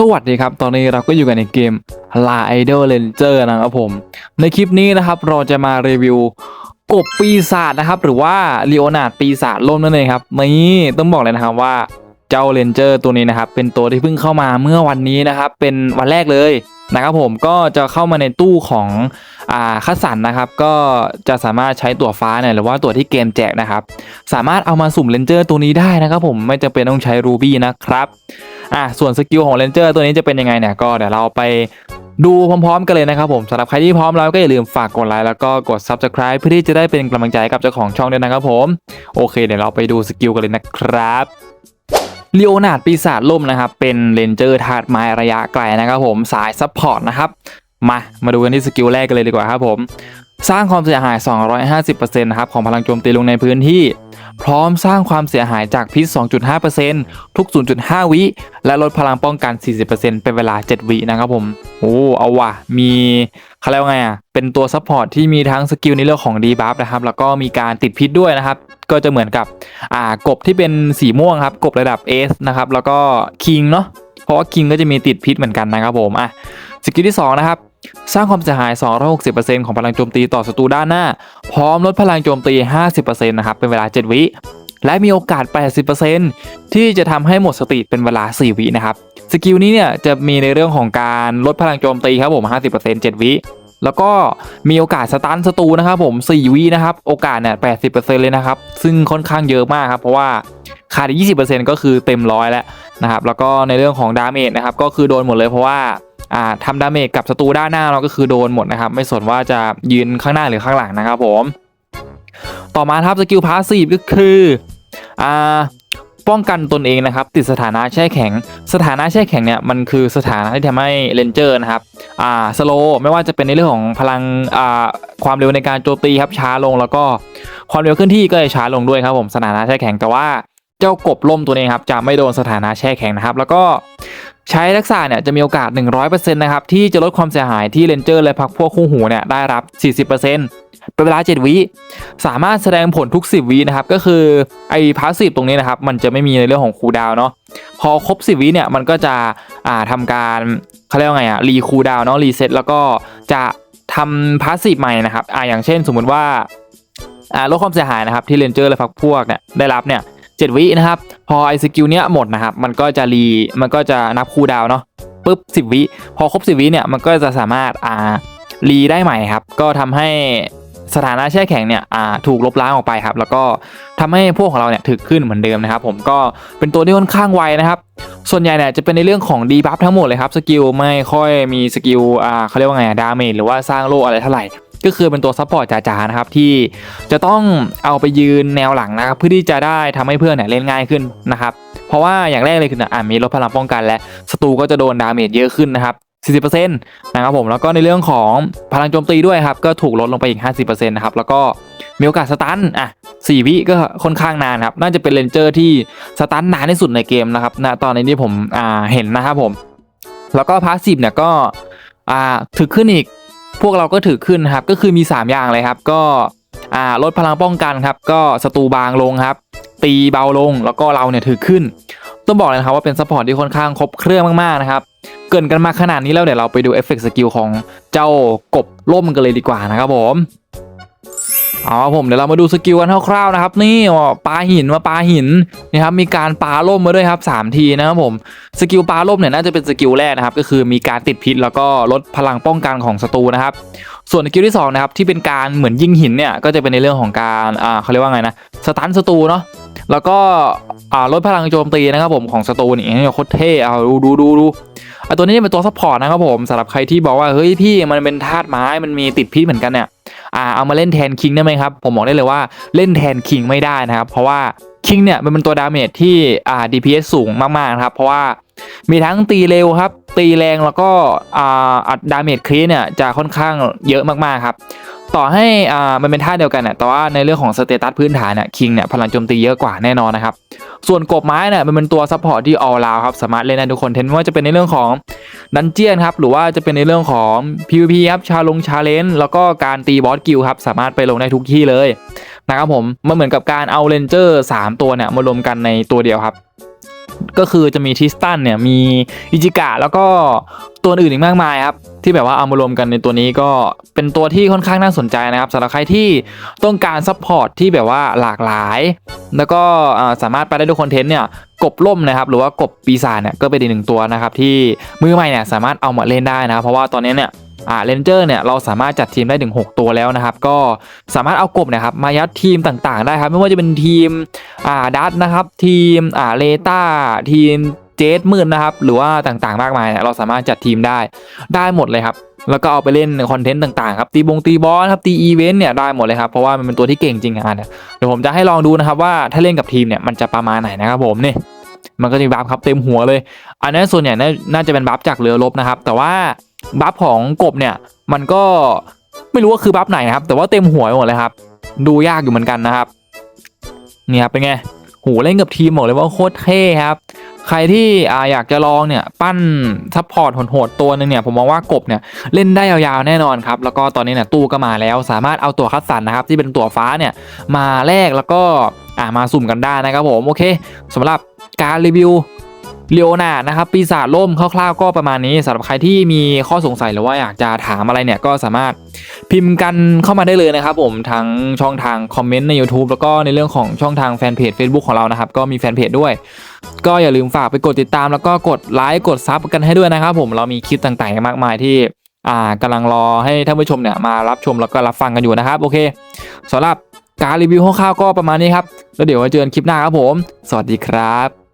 สวัสดีครับ ตอนนี้เราก็อยู่กันในเกม La Idol Ranger นะครับผม ในคลิปนี้นะครับเราจะมารีวิวกบปีศาจนะครับ หรือว่าเลโอนาร์ดปีศาจล่มนั่นเองครับนี่ต้องบอกเลยนะครับว่าเจ้าเรนเจอร์ตัวนี้นะครับ เป็นตัวที่เพิ่งเข้ามาเมื่อวันนี้นะครับ เป็นวันแรกเลยนะครับผมก็จะเข้ามาในตู้ของอ่าคัสสันนะครับ ก็จะสามารถใช้ตั๋วฟ้าเนี่ยหรือว่าตั๋วที่เกมแจกนะครับ สามารถเอามาสุ่มเรนเจอร์ตัวนี้ได้นะครับ ผมไม่จำเป็นต้องใช้รูบี้นะครับ อะส่วนสกิลของเรนเจอร์ตัวนี้จะเป็นยังไงเนี่ยก็เดี๋ยวเราไปดูพร้อมๆ กันเลยนะครับผมสำหรับใครที่พร้อมแล้วก็อย่าลืมฝากกดไลค์แล้วก็กด Subscribe เพื่อที่จะได้เป็นกำลังใจกับเจ้าของช่องด้วยนะครับผมโอเคเดี๋ยวเราไปดูสกิลกันเลยนะครับเลโอนาร์ดปีศาจล่มนะครับ เป็นเรนเจอร์ธาตุไม้ระยะไกลนะครับผมสายซัพพอร์ตนะครับ มามาดูกันที่สกิลแรกกันเลยดีกว่าครับผม สร้างความเสียหาย 250%นะครับของพลังโจมตีลงในพื้นที่ พร้อมสร้างความเสียหายจากพิษ 2.5%ทุก 0.5 วิ และลดพลังป้องกัน 40%เป็นเวลา 7 วินะครับผม โอ้ เอาว่ะ มีเขาเรียกว่าไงอะ เป็นตัวซัพพอร์ตที่มีทั้งสกิลในเรื่องของดีบัฟนะครับ แล้วก็มีการติดพิษด้วยนะครับ ก็จะเหมือนกับอ่ากบที่เป็นสีม่วงครับ กบระดับ S นะครับ แล้วก็คิงเนาะ เพราะว่าคิงก็จะมีติดพิษเหมือนกันนะครับผม อะ สกิลที่2นะครับสร้างความเสียหาย 260%ของพลังโจมตีต่อศัตรูด้านหน้า พร้อมลดพลังโจมตี 50%นะครับ เป็นเวลา 7 วิ และมีโอกาส 80%ที่จะทำให้หมดสติเป็นเวลา 4 วินะครับ สกิลนี้เนี่ยจะมีในเรื่องของการลดพลังโจมตีครับผม 50% 7 วิแล้วก็มีโอกาสสตันศัตรูนะครับผม 4 วินะครับ โอกาสเนี่ย80%เลยนะครับ ซึ่งค่อนข้างเยอะมากครับ เพราะว่าขาดอีก20%ก็คือเต็มร้อยแล้วนะครับ แล้วก็ในเรื่องของดาเมจนะครับ ก็คือโดนหมดเลยเพราะว่า ทำดาเมจกับศัตรูด้านหน้าเราก็คือโดนหมดนะครับ ไม่สนว่าจะยืนข้างหน้าหรือข้างหลังนะครับผม ต่อมาครับสกิลพาสซีฟก็คืออ่าป้องกันตนเองนะครับ ติดสถานะแช่แข็ง สถานะแช่แข็งเนี่ยมันคือสถานะที่ทำให้เลนเจอร์นะครับอ่าสโลไม่ว่าจะเป็นในเรื่องของพลังอ่าความเร็วในการโจมตีครับช้าลงแล้วก็ความเร็วเคลื่อนที่ก็จะช้าลงด้วยครับผมสถานะแช่แข็งแต่ว่าเจ้ากบล่มตัวนี้ครับจะไม่โดนสถานะแช่แข็งนะครับ แล้วก็ ใช้ทักษะเนี่ยจะมีโอกาส 100%นะครับที่จะลดความเสียหายที่เลนเจอร์และพักพวกคู่หูเนี่ยได้รับ 40%เป็นเวลา 7 วิ สามารถแสดงผลทุก 10 วินะครับ ก็คือไอ้พาสซีฟตรงนี้นะครับ มันจะไม่มีในเรื่องของคูดาวเนาะ พอครบ 10 วิเนี่ยมันก็จะอ่าทำการเขาเรียกว่าไงอะรีคูดาวเนาะรีเซ็ตแล้วก็จะทำพาสซีฟใหม่นะครับอ่าอย่างเช่นสมมุติว่าอ่าลดความเสียหายนะครับที่เลนเจอร์และพักพวกเนี่ยได้รับเนี่ย 7 วินะครับ พอไอสกิลเนี้ยหมดนะครับ มันก็จะรีมันก็จะนับคูดาวเนาะปุ๊บ 10 วิ พอครบ 10 วิเนี่ยมันก็จะสามารถอ่ารีได้ใหม่ครับ ก็ทำให้สถานะแช่แข็งเนี่ยอ่าถูกลบล้างออกไปครับ แล้วก็ทำให้พวกของเราเนี่ยถึกขึ้นเหมือนเดิมนะครับ ผมก็เป็นตัวที่ค่อนข้างไวนะครับ ส่วนใหญ่เนี่ยจะเป็นในเรื่องของดีบัฟทั้งหมดเลยครับสกิลไม่ค่อยมีสกิลอ่าเขาเรียกว่าไงดาเมจหรือว่าสร้างโล่อะไรเท่าไหร่ ก็คือเป็นตัวซัพพอร์ตจ๋าๆนะครับที่จะต้องเอาไปยืนแนวหลังนะครับเพื่อที่จะได้ทำให้เพื่อนเนี่ยเล่นง่ายขึ้นนะครับเพราะว่าอย่างแรกเลยคืออ่ามีลดพลังป้องกัน และศัตรูก็จะโดนดาเมจเยอะขึ้นนะครับ40%นะครับผมแล้วก็ในเรื่องของพลังโจมตีด้วยครับก็ถูกลดลงไปอีก 50%นะครับแล้วก็มีโอกาสสตันอะ4วิก็ค่อนข้างนานครับน่าจะเป็นเลนเจอร์ที่สตันนานที่สุดในเกมนะครับณตอนนี้ที่ผมอ่าเห็นนะครับผม แล้วก็พาสซีฟเนี่ยก็อ่าถึกขึ้นอีก พวกเราก็ถือขึ้นครับก็คือมี 3 อย่างเลยครับ ก็ลดพลังป้องกันครับ ก็ศัตรูบางลงครับ ตีเบาลงแล้วก็เราเนี่ยถือขึ้น ต้องบอกเลยนะครับว่าเป็นซัพพอร์ตที่ค่อนข้างครบเครื่องมากๆนะครับเกินกันมาขนาดนี้แล้วเดี๋ยวเราไปดูเอฟเฟกต์สกิลของเจ้ากบล่มกันเลยดีกว่านะครับผม เอาครับผมเดี๋ยวเรามาดูสกิลกันคร่าวๆนะครับ นี่อ๋อปาหินมาปลาหินนี่ครับมีการปลาล่มมาด้วยครับสามทีนะครับผมสกิลปลาล่มเนี่ยน่าจะเป็นสกิลแรกนะครับ ก็คือมีการติดพิษแล้วก็ลดพลังป้องกันของศัตรูนะครับ ส่วนสกิลที่2นะครับที่เป็นการเหมือนยิงหินเนี่ยก็จะเป็นในเรื่องของการอ่าเขาเรียกว่าไงนะสตันศัตรูเนาะแล้วก็อ่าลดพลังโจมตีนะครับผมของศัตรูนี่โคตรเท่เอาดูดูดูดูไอตัวนี้เป็นตัวซัพพอร์ตนะครับผมสำหรับใครที่บอกว่าเฮ้ยพี่มันเป็นธาตุไม้มันมีติดพิษเหมือนกันเนี่ย อ่าเอามาเล่นแทนคิงได้ไหมครับ ผมบอกได้เลยว่าเล่นแทนคิงไม่ได้นะครับ เพราะว่าคิงเนี่ยมันเป็นตัวดาเมจที่อ่า DPS สูงมากๆนะครับ เพราะว่ามีทั้งตีเร็วครับ ตีแรงแล้วก็อ่าอัดดาเมจครีเนี่ยจะค่อนข้างเยอะมากๆครับ ต่อให้อ่ามันเป็นท่าเดียวกันเนี่ยแต่ว่าในเรื่องของสเตตัสพื้นฐานเนี่ยคิงเนี่ยพลังโจมตีเยอะกว่าแน่นอนนะครับส่วนกบไม้เนี่ยมันเป็นตัวซัพพอร์ตที่ all round ครับสามารถเล่นได้ทุกคนเทนไม่ว่าจะเป็นในเรื่องของดันเจียนครับหรือว่าจะเป็นในเรื่องของ PVP ครับชาลงชาเลนจ์แล้วก็การตีบอสกิลครับสามารถไปลงได้ทุกที่เลยนะครับผมมันเหมือนกับการเอาเลนเจอร์3ตัวเนี่ยมารวมกันในตัวเดียวครับก็คือจะมีทิสตันเนี่ยมีอิจิกะแล้วก็ตัวอื่นอีกมากมายครับ ที่แบบว่าเอามารวมกันในตัวนี้ก็เป็นตัวที่ค่อนข้างน่าสนใจนะครับสำหรับใครที่ต้องการซัพพอร์ตที่แบบว่าหลากหลาย แล้วก็สามารถไปได้ด้วยคอนเทนต์เนี่ยกบล่มนะครับหรือว่ากบปีศาจเนี่ยก็เป็นอีกหนึ่งตัวนะครับที่มือใหม่เนี่ยสามารถเอามาเล่นได้นะครับเพราะว่าตอนนี้เนี่ยอ่าเลนเจอร์เนี่ยเราสามารถจัดทีมได้ถึง 6 ตัวแล้วนะครับ ก็สามารถเอากบนะครับมายัดทีมต่างๆ ได้ครับ ไม่ว่าจะเป็นทีมอ่าดัตนะครับ ทีมอ่าเลต้าทีม เจสมืดนะครับ หรือว่าต่างๆมากมายเนี่ยเราสามารถจัดทีมได้ได้หมดเลยครับ แล้วก็เอาไปเล่นคอนเทนต์ต่างๆครับ ตีบงตีบอสครับตีอีเวนต์เนี่ยได้หมดเลยครับ เพราะว่ามันเป็นตัวที่เก่งจริงอะเนี่ยเดี๋ยวผมจะให้ลองดูนะครับว่าถ้าเล่นกับทีมเนี่ยมันจะประมาณไหนนะครับผมเนี่ยมันก็จะมีบัฟครับเต็มหัวเลย อันนี้ส่วนใหญ่น่าน่าจะเป็นบัฟจากเรือรบนะครับ แต่ว่าบัฟของกบเนี่ยมันก็ไม่รู้ว่าคือบัฟไหนครับ แต่ว่าเต็มหัวหมดเลยครับ ดูยากอยู่เหมือนกันนะครับ นี่ครับเป็นไงโหเล่นกับทีมบอกเลยว่าโคตรเท่ครับ ใครที่อ่าอยากจะลองเนี่ยปั้นซัพพอร์ตโหดๆตัวหนึงเนี่ยผมมองว่ากบเนี่ยเล่นได้ยาวๆแน่นอนครับแล้วก็ตอนนี้เนี่ยตู้ก็มาแล้ว สามารถเอาตัวคัดสรรนะครับที่เป็นตัวฟ้าเนี่ยมาแลกแล้วก็อ่ามาสุ่มกันได้นะครับผมโอเคสำหรับการรีวิวเลโอนานะครับปีศาจล่มคร่าวๆก็ประมาณนี้สำหรับใครที่มีข้อสงสัยหรือว่าอยากจะถามอะไรเนี่ยก็สามารถพิมพ์กันเข้ามาได้เลยนะครับผมทั้งช่องทางคอมเมนต์ใน YouTube แล้วก็ในเรื่องของช่องทางแฟนเพจ Facebook ของเรานะครับก็มีแฟนเพจด้วย ก็อย่าลืมฝากไปกดติดตามแล้วก็กดไลค์กดซับกันให้ด้วยนะครับผมเรามีคลิปต่างๆมากมายที่อ่ากำลังรอให้ท่านผู้ชมเนี่ยมารับชมแล้วก็รับฟังกันอยู่นะครับโอเคสำหรับการรีวิวคร่าวๆก็ประมาณนี้ครับแล้วเดี๋ยวไว้เจอกันคลิปหน้าครับผม สวัสดีครับ